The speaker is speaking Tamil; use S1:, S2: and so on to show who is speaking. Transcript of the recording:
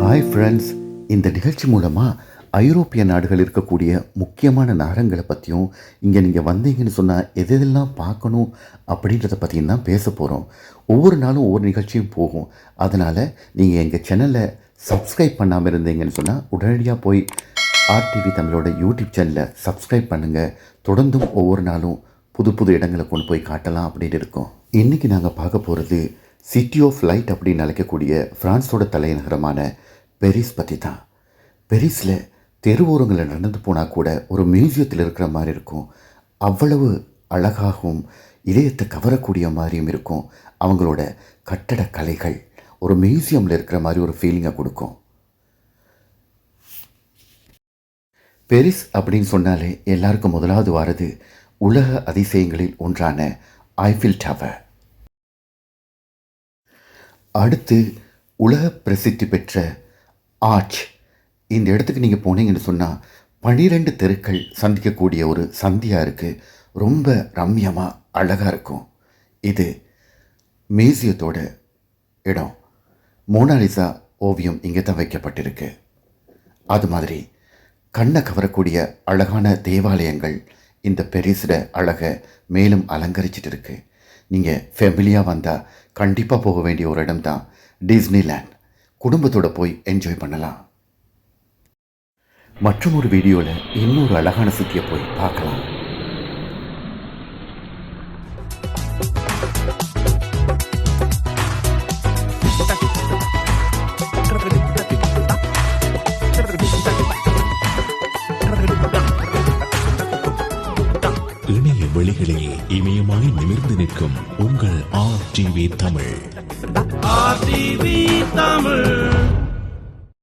S1: ஹாய் ஃப்ரெண்ட்ஸ் இந்த நிகழ்ச்சி மூலமாக ஐரோப்பிய நாடுகள் இருக்கக்கூடிய முக்கியமான நகரங்களை பற்றியும் இங்கே நீங்கள் வந்தீங்கன்னு சொன்னால் எது எதெல்லாம் பார்க்கணும் அப்படின்றத பற்றியும் தான் பேச போகிறோம் ஒவ்வொரு நாளும் ஒவ்வொரு நிகழ்ச்சியும் போகும். அதனால் நீங்கள் எங்கள் சேனலை சப்ஸ்கிரைப் பண்ணாமல் இருந்தீங்கன்னு சொன்னால் உடனடியாக போய் ஆர்டிவி தமிழோட யூடியூப் சேனலை சப்ஸ்கிரைப் பண்ணுங்கள் தொடர்ந்தும் ஒவ்வொரு நாளும் புது புது இடங்களை கொண்டு போய் காட்டலாம் அப்படின்னு இருக்கோம். இன்றைக்கி நாங்கள் பார்க்க போகிறது சிட்டி ஆஃப் லைட் அப்படின்னு அழைக்கக்கூடிய ஃப்ரான்ஸோட தலைநகரமான பெரிஸ் பற்றி தான் பெரிஸில் தெருவோரங்களில் நடந்து போனால் கூட ஒரு மியூசியத்தில் இருக்கிற மாதிரி இருக்கும். அவ்வளவு அழகாகவும் இதயத்தை கவரக்கூடிய மாதிரியும் இருக்கும். அவங்களோட கட்டட கலைகள் ஒரு மியூசியமில் இருக்கிற மாதிரி ஒரு ஃபீலிங்கை கொடுக்கும். பெரிஸ் அப்படின்னு சொன்னாலே எல்லாருக்கும் முதலாவது வாரது உலக அதிசயங்களில் ஒன்றான ஐஃபில் டவர் அடுத்து உலக பிரசித்தி பெற்ற ஆர்ச் இந்த இடத்துக்கு நீங்கள் போனீங்கன்னு சொன்னால் பனிரெண்டு தெருக்கள் சந்திக்கக்கூடிய ஒரு சந்தியாக இருக்குது ரொம்ப ரம்யமாக அழகாக இருக்கும். இது மியூசியத்தோட இடம். மோனாலிசா ஓவியம் இங்கே தான் வைக்கப்பட்டிருக்கு. அது மாதிரி கண்ணை கவரக்கூடிய அழகான தேவாலயங்கள் இந்த பெரிசிட அழகை மேலும் அலங்கரிச்சிட்டு இருக்கு நீங்கள் ஃபேமிலியாக வந்தால் கண்டிப்பாக போக வேண்டிய ஒரு இடம் தான் டிஸ்னிலேண்ட் குடும்பத்தோட போய் என்ஜாய் பண்ணலாம். மற்றும் ஒரு வீடியோவில் இன்னொரு அழகான சிட்டியை போய் பார்க்கலாம்.
S2: வெளிகளில் இமயமாய் நிமிர்ந்து நிற்கும் உங்கள் ஆர் டிவி தமிழ்.
S3: தமிழ்.